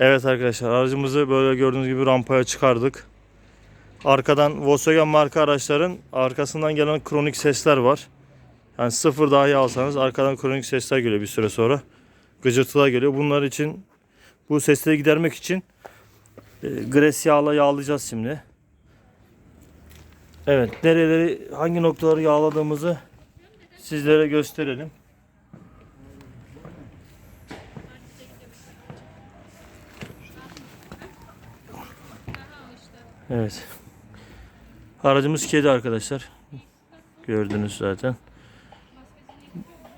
Evet arkadaşlar aracımızı böyle gördüğünüz gibi rampaya çıkardık. Arkadan Volkswagen marka araçların arkasından gelen kronik sesler var. Yani sıfır dahi alsanız arkadan kronik sesler geliyor bir süre sonra. Gıcırtılar geliyor. Bunlar için bu sesleri gidermek için e, gres yağla yağlayacağız şimdi. Evet nereleri hangi noktaları yağladığımızı sizlere gösterelim. Evet. Aracımız kedi arkadaşlar. Gördünüz zaten.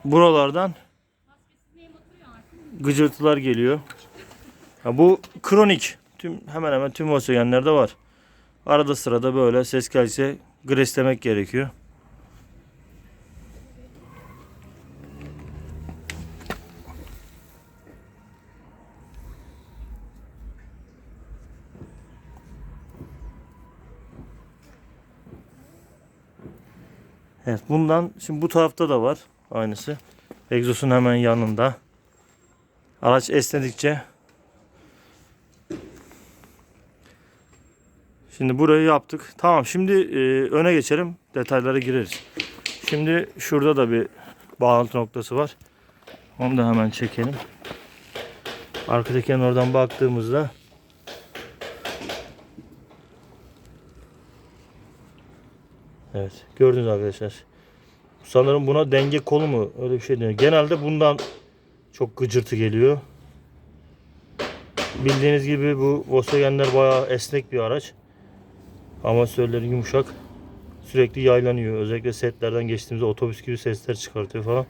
Buralardan gıcırtılar geliyor. Ha, bu kronik. Tüm hemen hemen tüm Volkswagen'lerde var. Arada sırada böyle ses gelse greslemek gerekiyor. Evet bundan şimdi bu tarafta da var aynısı. Egzosun hemen yanında. Araç esnedikçe Şimdi burayı yaptık. Tamam şimdi e, öne geçelim. Detaylara gireriz. Şimdi şurada da bir bağlantı noktası var. Onu da hemen çekelim. Arka oradan baktığımızda Evet gördünüz arkadaşlar. Sanırım buna denge kolu mu öyle bir şey deniyor. Genelde bundan çok gıcırtı geliyor. Bildiğiniz gibi bu Volkswagen'ler bayağı esnek bir araç. Amatörleri yumuşak. Sürekli yaylanıyor. Özellikle setlerden geçtiğimizde otobüs gibi sesler çıkartıyor falan.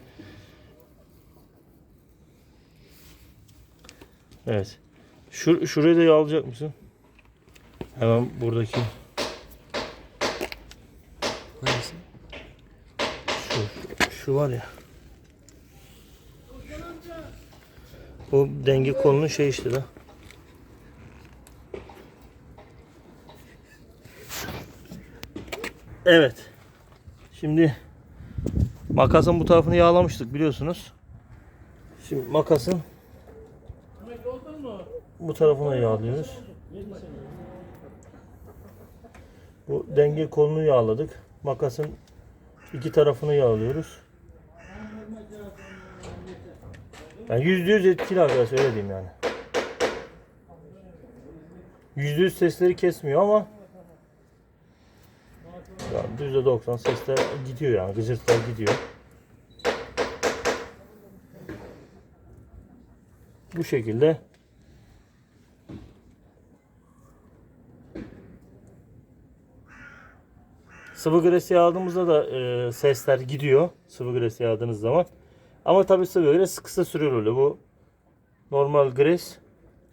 Evet. Şur şurayı da yağlayacak mısın? Hemen buradaki Hangisi? şu, şu var ya. Bu denge kolunun şey işte da. Evet. Şimdi makasın bu tarafını yağlamıştık biliyorsunuz. Şimdi makasın bu tarafına yağlıyoruz. Bu denge kolunu yağladık. Makasın iki tarafını yağlıyoruz. Yani yüzde yüz etkili arkadaşlar öyle diyeyim yani. Yüzde yüz sesleri kesmiyor ama yüzde doksan sesler gidiyor yani gıcırtılar gidiyor. Bu şekilde Sıvı gres yağdığımızda da e, sesler gidiyor. Sıvı gres yağdığınız zaman. Ama tabii sıvı gres kısa sürüyor öyle. Bu normal gres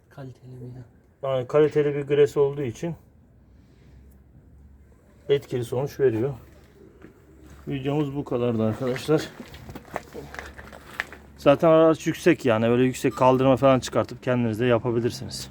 Kaliteli bir yani kaliteli bir gres olduğu için etkili sonuç veriyor. Videomuz bu kadardı arkadaşlar. Zaten araç yüksek yani böyle yüksek kaldırma falan çıkartıp kendiniz de yapabilirsiniz.